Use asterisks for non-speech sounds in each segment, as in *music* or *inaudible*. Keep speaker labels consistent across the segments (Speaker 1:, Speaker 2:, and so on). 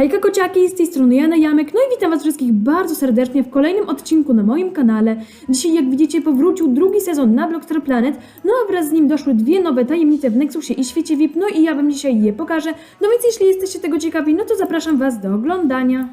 Speaker 1: Hejka kociaki, z tej strony Jana Jamek, no i witam was wszystkich bardzo serdecznie w kolejnym odcinku na moim kanale. Dzisiaj jak widzicie powrócił drugi sezon na Blockstar Planet, no a wraz z nim doszły dwie nowe tajemnice w Nexusie i świecie VIP, no i ja wam dzisiaj je pokażę. No więc jeśli jesteście tego ciekawi, no to zapraszam was do oglądania.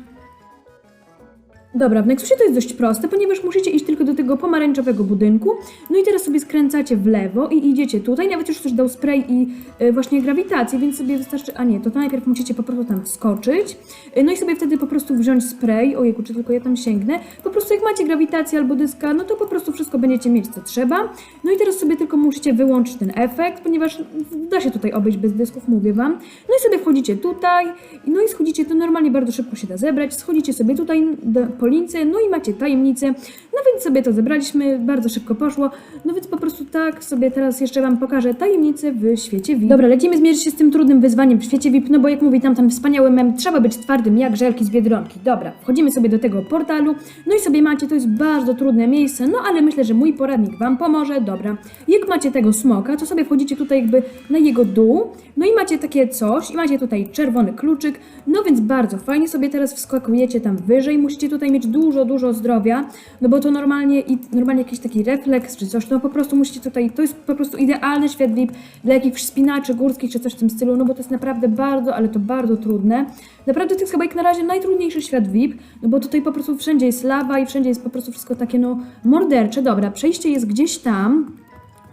Speaker 1: Dobra, w Nexusie to jest dość proste, ponieważ musicie iść tylko do tego pomarańczowego budynku. No i teraz sobie skręcacie w lewo i idziecie tutaj. Nawet już ktoś dał spray i e, właśnie grawitację, więc sobie wystarczy. A nie, to, najpierw musicie po prostu tam wskoczyć. E, no i sobie wtedy po prostu wziąć spray. Ojejku, czy tylko ja tam sięgnę. Po prostu jak macie grawitację albo dyska, no to po prostu wszystko będziecie mieć co trzeba. No i teraz sobie tylko musicie wyłączyć ten efekt, ponieważ da się tutaj obejść bez dysków, mówię wam. No i sobie wchodzicie tutaj, no i schodzicie, to normalnie bardzo szybko się da zebrać. Schodzicie sobie tutaj do, po lince, no i macie tajemnicę. Więc sobie to zebraliśmy, bardzo szybko poszło. No więc po prostu tak sobie teraz jeszcze wam pokażę tajemnicę w świecie VIP. Dobra, lecimy zmierzyć się z tym trudnym wyzwaniem w świecie VIP, no bo jak mówi tam ten wspaniały mem, trzeba być twardym jak żelki z Biedronki. Dobra, wchodzimy sobie do tego portalu, no i sobie macie, to jest bardzo trudne miejsce, no ale myślę, że mój poradnik wam pomoże. Dobra, jak macie tego smoka, to sobie wchodzicie tutaj jakby na jego dół, no i macie takie coś i macie tutaj czerwony kluczyk, no więc bardzo fajnie sobie teraz wskakujecie tam wyżej, musicie tutaj mieć dużo, dużo zdrowia, no bo to normalnie i normalnie jakiś taki refleks czy coś, no po prostu musicie tutaj, to jest po prostu idealny świat VIP dla jakichś spinaczy górskich czy coś w tym stylu, no bo to jest naprawdę bardzo, ale to bardzo trudne. Naprawdę to jest chyba jak na razie najtrudniejszy świat VIP, no bo tutaj po prostu wszędzie jest lawa i wszędzie jest po prostu wszystko takie no mordercze. Dobra, przejście jest gdzieś tam,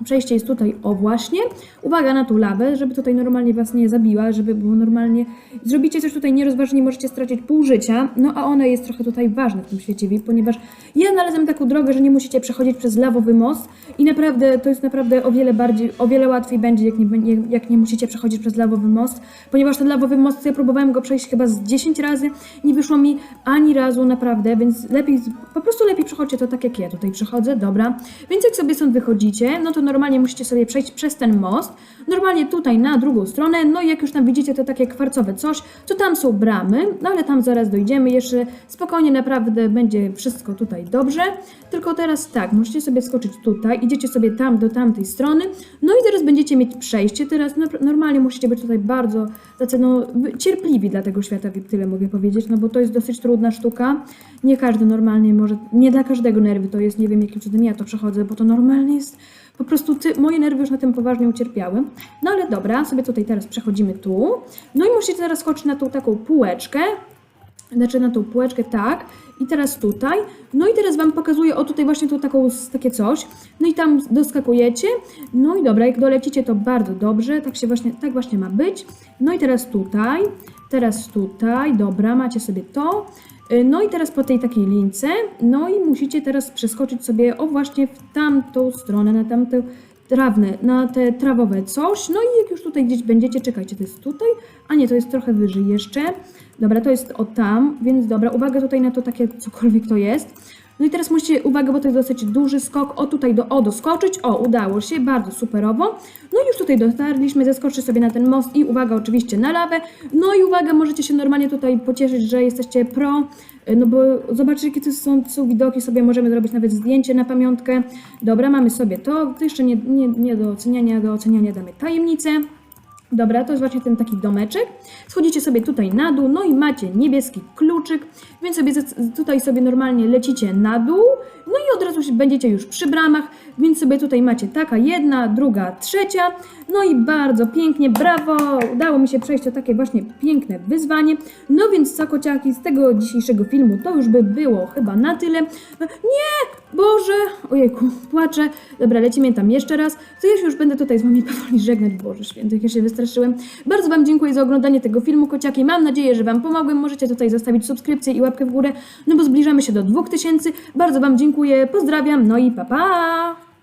Speaker 1: Przejście jest tutaj, o właśnie. Uwaga na tą lawę, żeby tutaj normalnie was nie zabiła, żeby było normalnie. Zrobicie coś tutaj nierozważnie, możecie stracić pół życia. No a ona jest trochę tutaj ważna w tym świecie VIP, ponieważ ja znalazłem taką drogę, że nie musicie przechodzić przez lawowy most i naprawdę to jest naprawdę o wiele bardziej, o wiele łatwiej będzie, jak nie, jak nie musicie przechodzić przez lawowy most, ponieważ ten lawowy most, ja próbowałem go przejść chyba z 10 razy, nie wyszło mi ani razu naprawdę, więc lepiej, po prostu lepiej przechodźcie to tak jak ja tutaj przechodzę, dobra. Więc jak sobie stąd wychodzicie, no to normalnie musicie sobie przejść przez ten most, normalnie tutaj na drugą stronę, no i jak już tam widzicie to takie kwarcowe coś, to tam są bramy, no ale tam zaraz dojdziemy, jeszcze spokojnie naprawdę będzie wszystko tutaj dobrze, tylko teraz tak, musicie sobie skoczyć tutaj, idziecie sobie tam do tamtej strony, no i teraz będziecie mieć przejście, teraz no, normalnie musicie być tutaj bardzo no cierpliwi dla tego świata tyle mogę powiedzieć, no bo to jest dosyć trudna sztuka, nie każdy normalnie może, nie dla każdego nerwy to jest, nie wiem jakim cudem ja to przechodzę, bo to normalnie jest po prostu ty, moje nerwy już na tym poważnie ucierpiały. No ale dobra, sobie tutaj teraz przechodzimy tu. No i musicie teraz skoczyć na tą taką półeczkę. Znaczy na tą półeczkę, tak. I teraz tutaj. No i teraz Wam pokazuję, o tutaj właśnie tu taką, takie coś. No i tam doskakujecie. No i dobra, jak dolecicie to bardzo dobrze. Tak się właśnie, tak właśnie ma być. No i teraz tutaj. Teraz tutaj. Dobra, macie sobie to. Y, No i teraz po tej takiej lince, no i musicie teraz przeskoczyć sobie, o właśnie w tamtą stronę, na tamte trawne, na te trawowe coś. No i jak już tutaj gdzieś będziecie, czekajcie, to jest tutaj, a nie, to jest trochę wyżej jeszcze. Dobra, to jest o tam, więc dobra, uwaga tutaj na to takie cokolwiek to jest. No i teraz musicie, uwaga, bo to jest dosyć duży skok, o tutaj do, o doskoczyć, o udało się, bardzo superowo. No i już tutaj dotarliśmy, zeskoczcie sobie na ten most i uwaga oczywiście na lawę. No i uwaga, możecie się normalnie tutaj pocieszyć, że jesteście pro, no bo zobaczcie jakie to są, są widoki, sobie możemy zrobić nawet zdjęcie na pamiątkę. Dobra, mamy sobie to, to jeszcze nie, nie, nie do oceniania, do oceniania damy tajemnicę. Dobra, to jest właśnie ten taki domeczek. Schodzicie sobie tutaj na dół, no i macie niebieski kluczyk, więc sobie tutaj sobie normalnie lecicie na dół, no i od razu będziecie już przy bramach, więc sobie tutaj macie taka jedna, druga, trzecia, no i bardzo pięknie, brawo, udało mi się przejść to takie właśnie piękne wyzwanie. No więc co kociaki, z tego dzisiejszego filmu to już by było chyba na tyle. Nie, Boże, ojejku, płaczę. Dobra, lecimy tam jeszcze raz. To ja się już będę tutaj z wami *laughs* powoli żegnać. Boże święty, jak ja się wystraszyłem. Bardzo wam dziękuję za oglądanie tego filmu, kociaki. Mam nadzieję, że wam pomogłem. Możecie tutaj zostawić subskrypcję i łapkę w górę, no bo zbliżamy się do 2000. Bardzo wam dziękuję, pozdrawiam, no i pa pa!